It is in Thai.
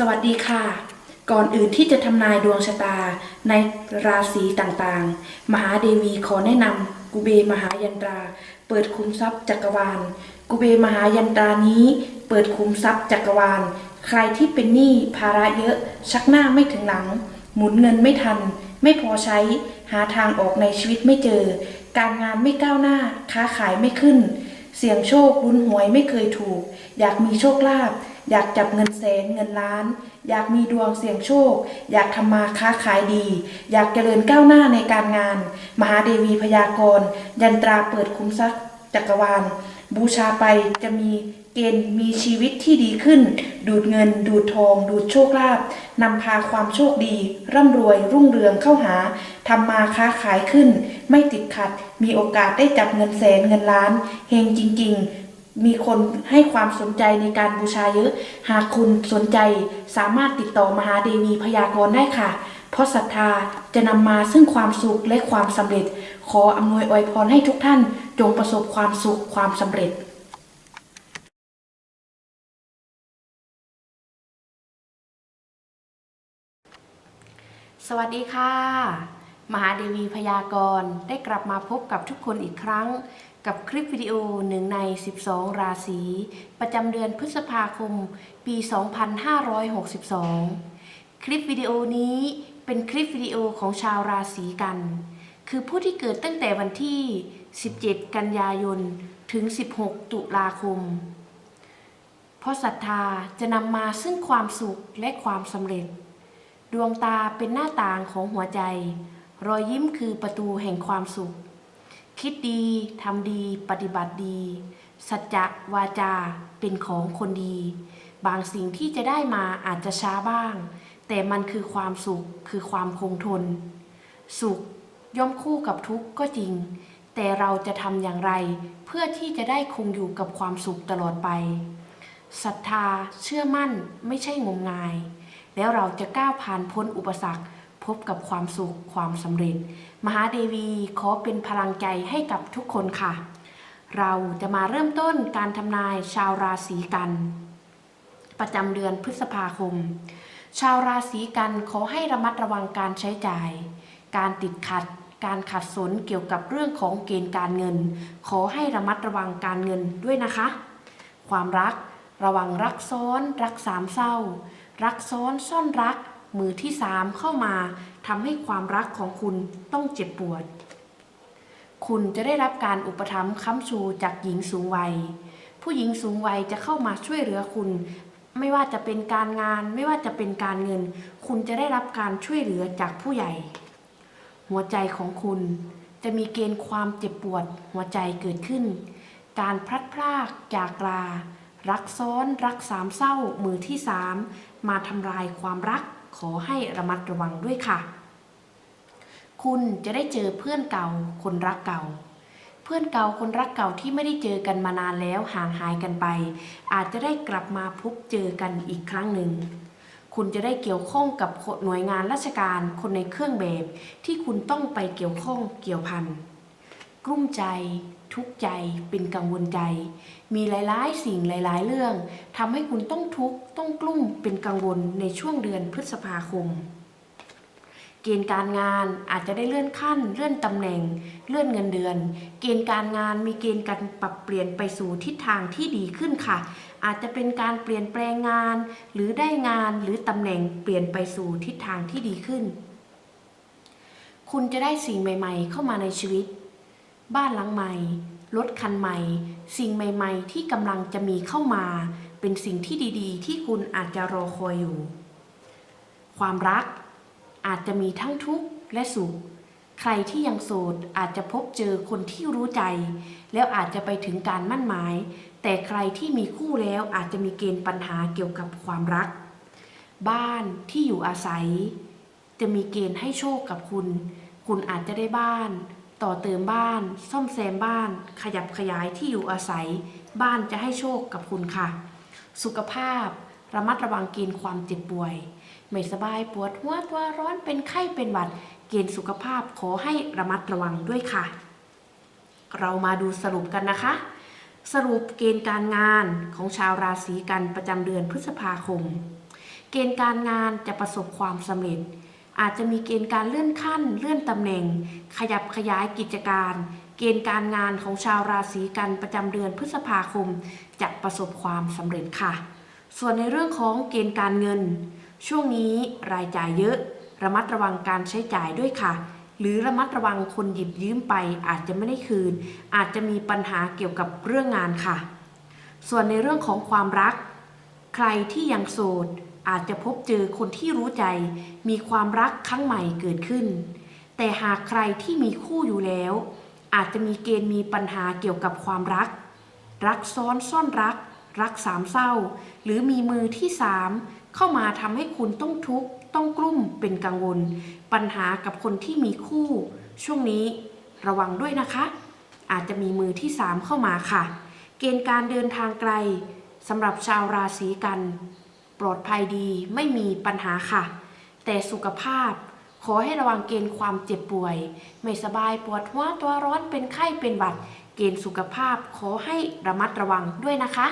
สวัสดีค่ะ ก่อนอื่นที่จะทำนายดวงชะตาในราศีต่างๆ มหาเดวีขอแนะนำกุเบมหายันตรา เปิดคุมทรัพย์จักรวาล กุเบมหายันตรานี้ เปิดคุมทรัพย์จักรวาล ใครที่เป็นหนี้ภาระเยอะ ชักหน้าไม่ถึงหลัง หมุนเงินไม่ทัน ไม่พอใช้ หาทางออกในชีวิตไม่เจอ การงานไม่ก้าวหน้า ค้าขายไม่ขึ้น เสี่ยงโชคลุ้นหวยไม่เคยถูก อยากมีโชคลาภอยากจับเงินแสนเงินล้าน อยากมีดวงเสี่ยงโชค อยากทำมาค้าขายดี อยากเจริญก้าวหน้าในการงาน มหาเดวีพยากรณ์ยันตราเปิดคุ้มทรัพย์จักรวาล บูชาไปจะมี เกณฑ์มีชีวิตที่ดีขึ้น ดูดเงิน ดูดทอง ดูดโชคลาภนำพาความโชคดี ร่ำรวยรุ่งเรืองเข้าหาทำมาค้าขายขึ้น ไม่ติดขัด มีโอกาสได้จับเงินแสนเงินล้านเฮงจริง ๆ มีคนให้ความสนใจในการบูชาเยอะ หากคุณสนใจสามารถติดต่อมหาเดวีพยากรณ์ได้ค่ะ เพราะศรัทธาจะนำมาซึ่งความสุขและความสำเร็จ ขออำนวยอวยพรให้ทุกท่านจงประสบความสุขความสำเร็จ สวัสดีค่ะ มหาเดวีพยากรณ์ได้กลับมาพบกับทุกคนอีกครั้ง กับคลิปวิดีโอหนึ่งใน 12 ราศี ประจำเดือนพฤษภาคม ปี 2562 คลิปวิดีโอนี้เป็นคลิปวิดีโอของชาวราศีกัน คือผู้ที่เกิดตั้งแต่วันที่ 17 กันยายน ถึง 16 ตุลาคม เพราะศรัทธาจะนำมาซึ่งความสุขและความสำเร็จ ดวงตาเป็นหน้าต่างของหัวใจ รอยยิ้มคือประตูแห่งความสุข คิดดีทำดีปฏิบัติดี สัจจะวาจาเป็นของคนดี บางสิ่งที่จะได้มาอาจจะช้าบ้าง แต่มันคือความสุขคือความคงทน สุขย่อมคู่กับทุกข์ก็จริง แต่เราจะทำอย่างไร เพื่อที่จะได้คงอยู่กับความสุขตลอดไปศรัทธาเชื่อมั่นไม่ใช่งมงาย แล้วเราจะก้าวผ่านพ้นอุปสรรค พบกับความสุขความสำเร็จ มหาเดวีขอเป็นพลังใจให้กับทุกคนค่ะ เราจะมาเริ่มต้นการทำนายชาวราศีกัน ประจำเดือนพฤษภาคม ชาวราศีกันขอให้ระมัดระวังการใช้จ่าย การติดขัดการขัดสนเกี่ยวกับเรื่องของเกณฑ์การเงิน ขอให้ระมัดระวังการเงินด้วยนะคะ ความรัก ระวังรักซ้อน รักสามเศร้า รักซ้อนซ่อนรัก มือที่สามเข้ามาทำให้ความรักของคุณต้องเจ็บปวด คุณจะได้รับการอุปถัมภ์ค้ำชูจากหญิงสูงวัย ผู้หญิงสูงวัยจะเข้ามาช่วยเหลือคุณ ไม่ว่าจะเป็นการงาน ไม่ว่าจะเป็นการเงิน คุณจะได้รับการช่วยเหลือจากผู้ใหญ่ หัวใจของคุณจะมีเกณฑ์ความเจ็บปวดหัวใจเกิดขึ้น การพลัดพรากจากลา รักซ้อนรักสามเศร้ามือที่สามมาทำลายความรักขอให้ระมัดระวังด้วยค่ะ คุณจะได้เจอเพื่อนเก่าคนรักเก่า เพื่อนเก่าคนรักเก่าที่ไม่ได้เจอกันมานานแล้วห่างหายกันไป อาจจะได้กลับมาพบเจอกันอีกครั้งหนึ่ง คุณจะได้เกี่ยวข้องกับหน่วยงานราชการคนในเครื่องแบบ ที่คุณต้องไปเกี่ยวข้องเกี่ยวพัน กลุ้มใจ ทุกข์ใจ เป็นกังวลใจ มีหลายๆ สิ่งหลาย ๆ เรื่องทำให้คุณต้องทุกข์ต้องกลุ้มเป็นกังวลในช่วงเดือนพฤษภาคม เกณฑ์การงานอาจจะได้เลื่อนขั้น เลื่อนตำแหน่ง เลื่อนเงินเดือน เกณฑ์การงานมีเกณฑ์การปรับเปลี่ยนไปสู่ทิศทางที่ดีขึ้นค่ะ อาจจะเป็นการเปลี่ยนแปลงงาน หรือได้งานหรือตำแหน่งเปลี่ยนไปสู่ทิศทางที่ดีขึ้นคุณจะได้สิ่งใหม่ ๆ เข้ามาในชีวิต บ้านหลังใหม่ รถคันใหม่ สิ่งใหม่ ๆ ที่กำลังจะมีเข้ามา เป็นสิ่งที่ดีๆ ที่คุณอาจจะรอคอยอยู่ ความรัก อาจจะมีทั้งทุกข์และสุข ใครที่ยังโสดอาจจะพบเจอคนที่รู้ใจ แล้วอาจจะไปถึงการมั่นหมาย แต่ใครที่มีคู่แล้วอาจจะมีเกณฑ์ปัญหาเกี่ยวกับความรัก บ้านที่อยู่อาศัย จะมีเกณฑ์ให้โชคกับคุณ คุณอาจจะได้บ้าน ต่อเติมบ้าน ซ่อมแซมบ้าน ขยับขยายที่อยู่อาศัย บ้านจะให้โชคกับคุณค่ะ สุขภาพ ระมัดระวังเกณฑ์ความเจ็บป่วย ไม่สบายปวดหัวตัวร้อนเป็นไข้เป็นหวัด เกณฑ์สุขภาพขอให้ระมัดระวังด้วยค่ะ เรามาดูสรุปกันนะคะ สรุปเกณฑ์การงานของชาวราศีกันประจำเดือนพฤษภาคม เกณฑ์การงานจะประสบความสำเร็จ อาจจะมีเกณฑ์การเลื่อนขั้น เลื่อนตำแหน่ง ขยับขยายกิจการ เกณฑ์การงานของชาวราศีกันประจำเดือนพฤษภาคม จะประสบความสำเร็จค่ะ ส่วนในเรื่องของเกณฑ์การเงิน ช่วงนี้รายจ่ายเยอะ ระมัดระวังการใช้จ่ายด้วยค่ะ หรือระมัดระวังคนหยิบยืมไปอาจจะไม่ได้คืน อาจจะมีปัญหาเกี่ยวกับเรื่องงานค่ะ ส่วนในเรื่องของความรัก ใครที่ยังโสด อาจจะพบเจอคนที่รู้ใจ มีความรักครั้งใหม่เกิดขึ้น แต่หากใครที่มีคู่อยู่แล้ว อาจจะมีเกณฑ์มีปัญหาเกี่ยวกับความรัก รักซ้อนซ่อนรัก รักสามเศร้า หรือมีมือที่สามเข้ามาทำให้คุณต้องทุกข์ต้องกลุ้มเป็นกังวล ปัญหากับคนที่มีคู่ ช่วงนี้ระวังด้วยนะคะ อาจจะมีมือที่สามเข้ามาค่ะ เกณฑ์การเดินทางไกลสำหรับชาวราศีกัน ปลอดภัยดีไม่มีปัญหาค่ะ แต่สุขภาพ ขอให้ระวังเกณฑ์ความเจ็บป่วย ไม่สบายปวดหัวตัวร้อนเป็นไข้เป็นหวัด เกณฑ์สุขภาพขอให้ระมัดระวังด้วยนะคะ